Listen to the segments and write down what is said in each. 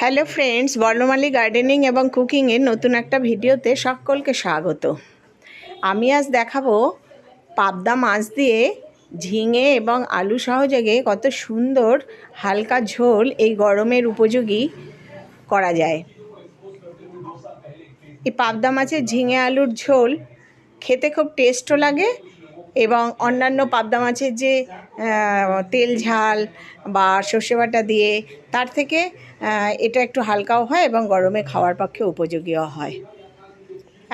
Hello friends, বর্ণমালী gardening এবং কুকিংয়ের নতুন একটা ভিডিওতে সকলকে স্বাগত। আমি আজ দেখাবো পাবদা মাছ দিয়ে ঝিঙে এবং আলু সহযোগে কত সুন্দর হালকা ঝোল এই গরমের উপযোগী করা যায়। এই পাবদা মাছের ঝিঙে আলুর ঝোল খেতে খুব টেস্টও লাগে এবং অন্যান্য পাবদা মাছের যে তেল ঝাল বা সর্ষে বাটা দিয়ে, তার থেকে এটা একটু হালকাও হয় এবং গরমে খাওয়ার পক্ষে উপযোগীও হয়।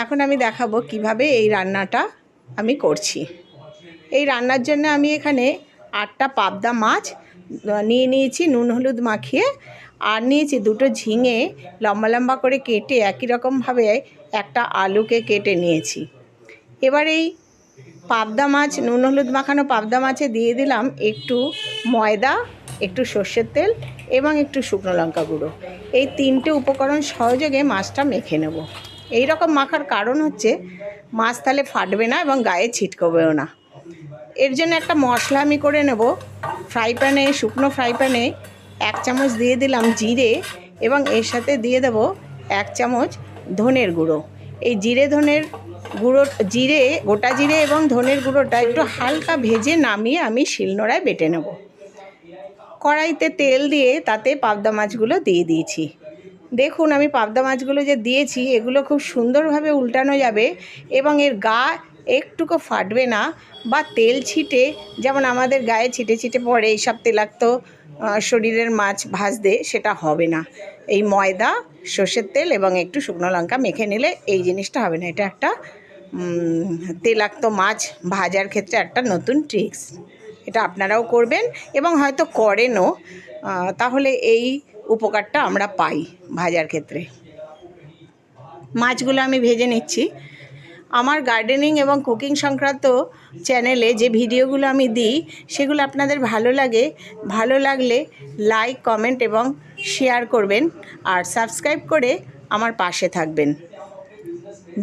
এখন আমি দেখাবো কীভাবে এই রান্নাটা আমি করছি। এই রান্নার জন্য আমি এখানে আটটা পাবদা মাছ নিয়ে নিয়েছি, নুন, হলুদ মাখিয়ে, আর নিয়েছি দুটো ঝিঙে লম্বা লম্বা করে কেটে একই রকমভাবে একটা আলুকে কেটে নিয়েছি। এবার এই পাবদা মাছ, নুন, হলুদ মাখানো পাবদা মাছে দিয়ে দিলাম একটু ময়দা, একটু সর্ষের তেল এবং একটু শুকনো লঙ্কা গুঁড়ো। এই তিনটে উপকরণ সহযোগে মাছটা মেখে নেব। এই রকম মাখার কারণ হচ্ছে, মাছ তাহলে ফাটবে না এবং গায়ে ছিটকবেও না। এর জন্য একটা মশলা আমি করে নেব। ফ্রাই প্যানে, শুকনো ফ্রাই প্যানে এক চামচ দিয়ে দিলাম জিরে এবং এর সাথে দিয়ে দেব এক চামচ ধনের গুঁড়ো। এই জিরে ধনের গুঁড়ো, জিরে, গোটা জিরে এবং ধনের গুঁড়োটা একটু হালকা ভেজে নামিয়ে আমি শিলনোড়ায় বেটে নেব। কড়াইতে তেল দিয়ে তাতে পাবদা মাছগুলো দিয়ে দিয়েছি। দেখুন, আমি পাবদা মাছগুলো যে দিয়েছি, এগুলো খুব সুন্দরভাবে উল্টানো যাবে এবং এর গা একটুকু ফাটবে না বা তেল ছিটে, যেমন আমাদের গায়ে ছিটে ছিটে পড়ে, এইসব তেলাক্ত শরীরের মাছ ভাজতে সেটা হবে না। এই ময়দা, সর্ষের তেল এবং একটু শুকনো লঙ্কা মেখে নিলে এই জিনিসটা হবে না। এটা একটা তেলাক্ত মাছ ভাজার ক্ষেত্রে একটা নতুন ট্রিক্স এটা আপনারাও করবেন এবং হয়তো করেনও তাহলে এই উপকারটা আমরা পাই ভাজার ক্ষেত্রে। মাছগুলো আমি ভেজে নিচ্ছি। আমার গার্ডেনিং এবং কুকিং সংক্রান্ত চ্যানেলে যে ভিডিওগুলো আমি দিই, সেগুলো আপনাদের ভালো লাগে। ভালো লাগলে লাইক কমেন্ট এবং শেয়ার করবেন আর সাবস্ক্রাইব করে আমার পাশে থাকবেন।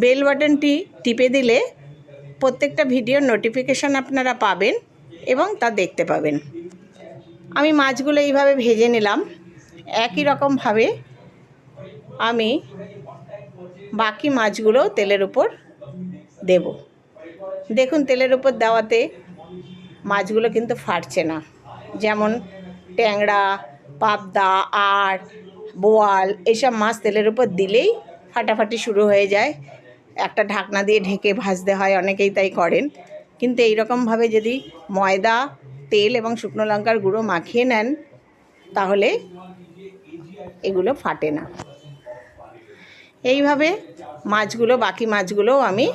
বেল বাটনটি টিপে দিলে প্রত্যেকটা ভিডিওর নোটিফিকেশান আপনারা পাবেন এবং তা দেখতে পাবেন। আমি মাছগুলো এইভাবে ভেজে নিলাম। একই রকমভাবে আমি বাকি মাছগুলো তেলের উপর দেব। দেখুন, তেলের উপর দেওয়াতে মাছগুলো কিন্তু ফাটছে না। যেমন ট্যাংরা, পাবদা আর বোয়াল এইসব মাছ তেলের উপর দিলেই ফাটাফাটি শুরু হয়ে যায়। একটা ঢাকনা দিয়ে ঢেকে ভাজতে হয়, অনেকেই তাই করেন। কিন্তু এই রকমভাবে যদি ময়দা, তেল এবং শুকনো লঙ্কার গুঁড়ো মাখিয়ে নেন, তাহলে এগুলো ফাটে না। এইভাবে মাছগুলো, বাকি মাছগুলোও আমি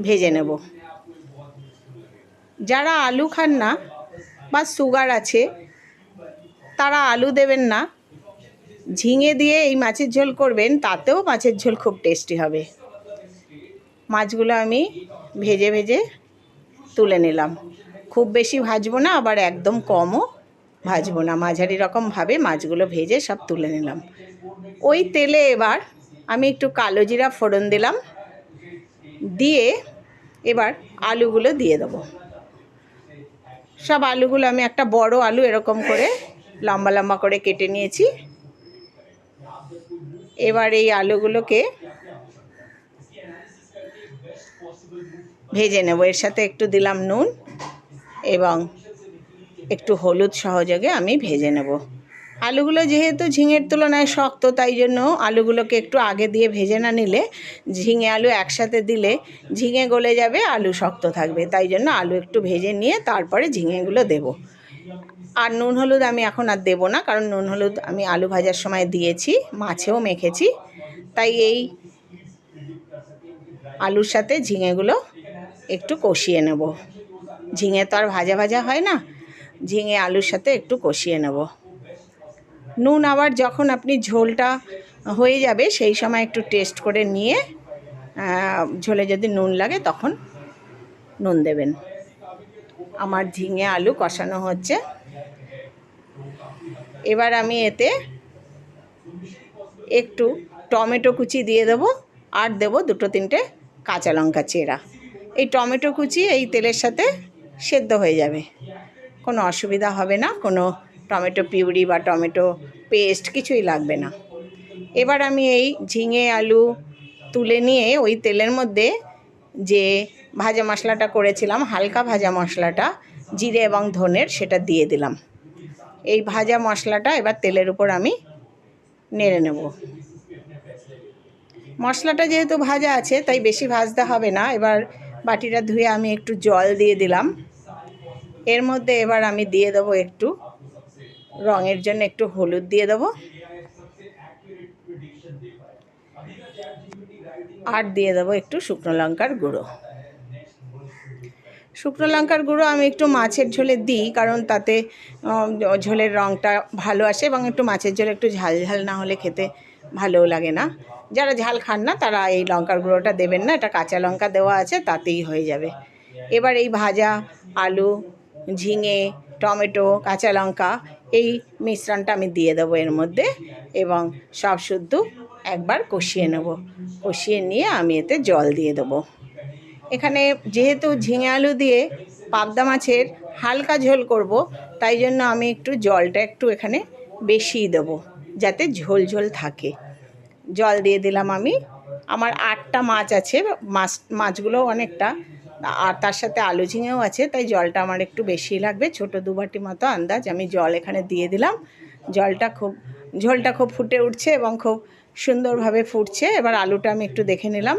ভেজে নেব। যারা আলু খান না বা সুগার আছে, তারা আলু দেবেন না। ঝিঙে দিয়ে এই মাছের ঝোল করবেন, তাতেও মাছের ঝোল খুব টেস্টি হবে। মাছগুলো আমি ভেজে ভেজে তুলে নিলাম। খুব বেশি ভাজবো না, আবার একদম কমও ভাজবো না। মাঝারি রকমভাবে মাছগুলো ভেজে সব তুলে নিলাম। ওই তেলে এবার আমি একটু কালো জিরা ফোড়ন দিলাম। দিয়ে এবার আলুগুলো দিয়ে দেবো। সব আলুগুলো আমি একটা বড় আলু এরকম করে লম্বা লম্বা করে কেটে নিয়েছি। এবার এই আলুগুলোকে ভেজে নেব। এর সাথে একটু দিলাম নুন এবং একটু হলুদ সহযোগে আমি ভেজে নেব। আলুগুলো যেহেতু ঝিঙের তুলনায় শক্ত, তাই জন্য আলুগুলোকে একটু আগে দিয়ে ভেজে না নিলে ঝিঙে আলু একসাথে দিলে ঝিঙে গলে যাবে, আলু শক্ত থাকবে। তাই জন্য আলু একটু ভেজে নিয়ে তারপরে ঝিঙেগুলো দেব। আর নুন হলুদ আমি এখন আর দেবো না, কারণ নুন হলুদ আমি আলু ভাজার সময় দিয়েছি, মাছেও মেখেছি। তাই এই আলুর সাথে ঝিঙেগুলো একটু কষিয়ে নেব। ঝিঙে তো আর ভাজা ভাজা হয় না, ঝিঙে আলুর সাথে একটু কষিয়ে নেব। নুন আবার যখন আপনি ঝোলটা হয়ে যাবে, সেই সময় একটু টেস্ট করে নিয়ে ঝোলে যদি নুন লাগে তখন নুন দেবেন। আমার ঝিঙে আলু কষানো হচ্ছে। এবার আমি এতে একটু টমেটো কুচি দিয়ে দেবো, আর দেবো দুটো তিনটে কাঁচা লঙ্কা চেরা। এই টমেটো কুচি এই তেলের সাথে সেদ্ধ হয়ে যাবে। কোনো অসুবিধা হবে না, কোনো টমেটো পিউরি বা টমেটো পেস্ট কিছুই লাগবে না। এবার আমি এই ঝিঙে, আলু তুলে নিয়ে ওই তেলের মধ্যে যে ভাজা মশলাটা করেছিলাম, হালকা ভাজা মশলাটা, জিরে এবং ধনের সেটা দিয়ে দিলাম। এই ভাজা মশলাটা এবার তেলের উপর আমি নেড়ে নেব। মশলাটা যেহেতু ভাজা আছে, তাই বেশি ভাজতে হবে না। এবার বাটিটা ধুয়ে আমি একটু জল দিয়ে দিলাম। এর মধ্যে এবার আমি দিয়ে দেবো একটু রঙের জন্য একটু হলুদ দিয়ে দেবো। আর দিয়ে দেবো একটু শুকনো লঙ্কার গুঁড়ো। শুকনো লঙ্কার গুঁড়ো আমি একটু মাছের ঝোলে দিই, কারণ তাতে ঝোলের রঙটা ভালো আসে এবং একটু মাছের ঝোলে একটু ঝাল ঝাল না হলে খেতে ভালোও লাগে না। যারা ঝাল খান না, তারা এই লঙ্কার গুঁড়োটা দেবেন না, এটা কাঁচা লঙ্কা দেওয়া আছে, তাতেই হয়ে যাবে। এবার এই ভাজা আলু, ঝিঙে, টমেটো, কাঁচা লঙ্কা এই মিশ্রণটা আমি দিয়ে দেবো এর মধ্যে এবং সব শুদ্ধ একবার কষিয়ে নেব। কষিয়ে নিয়ে আমি এতে জল দিয়ে দেবো। এখানে যেহেতু ঝিঙে আলু দিয়ে পাবদা মাছের হালকা ঝোল করব, তাই জন্য আমি একটু জলটা একটু এখানে বেশিই দেবো যাতে ঝোল ঝোল থাকে। জল দিয়ে দিলাম আমি। আমার আটটা মাছ আছে, মাছ, মাছগুলো অনেকটা আর তার সাথে আলু ঝিঙেও আছে, তাই জলটা আমার একটু বেশি লাগবে। ছোট দু বাটি মতো আন্দাজ, আমি জল এখানে দিয়ে দিলাম। জলটা খুব, ঝোলটা খুব ফুটে উঠছে এবং খুব সুন্দরভাবে ফুটছে। এবার আলুটা আমি একটু দেখে নিলাম।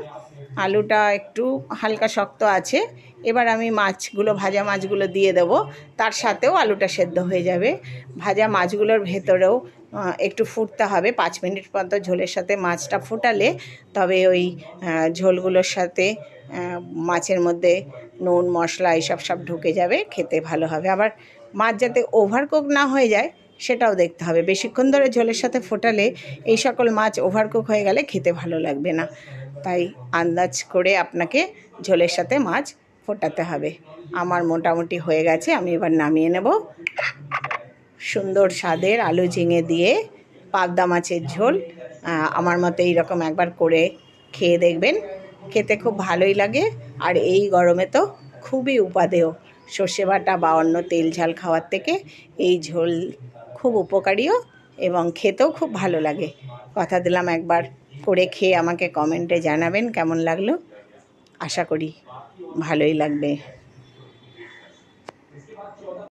আলুটা একটু হালকা শক্ত আছে। এবার আমি মাছগুলো, ভাজা মাছগুলো দিয়ে দেব। তার সাথেও আলুটা সেদ্ধ হয়ে যাবে। ভাজা মাছগুলোর ভেতরেও একটু ফুটতে হবে। পাঁচ মিনিট মতো ঝোলের সাথে মাছটা ফুটালে তবে ওই ঝোলগুলোর সাথে মাছের মধ্যে নুন, মশলা এইসব সব ঢুকে যাবে, খেতে ভালো হবে। আবার মাছ যাতে ওভারকুক না হয়ে যায়, সেটাও দেখতে হবে। বেশিক্ষণ ধরে ঝোলের সাথে ফোটালে এই সকল মাছ ওভারকুক হয়ে গেলে খেতে ভালো লাগবে না। তাই আন্দাজ করে আপনাকে ঝোলের সাথে মাছ ফোটাতে হবে। আমার মোটামুটি হয়ে গেছে, আমি এবার নামিয়ে নেব। সুন্দর স্বাদের আলু ঝিঙে দিয়ে পাবদা মাছের ঝোল আমার মতো এইরকম একবার করে খেয়ে দেখবেন। খেতে খুব ভালোই লাগে। আর এই গরমে তো খুবই উপাদেয় সর্ষে বাটা বা অন্য তেল ঝাল খাওয়ার থেকে। এই ঝোল খুব উপকারীও এবং খেতেও খুব ভালো লাগে। কথা দিলাম একবার করে খেয়ে আমাকে কমেন্টে জানাবেন কেমন লাগল। আশা করি ভালোই লাগবে।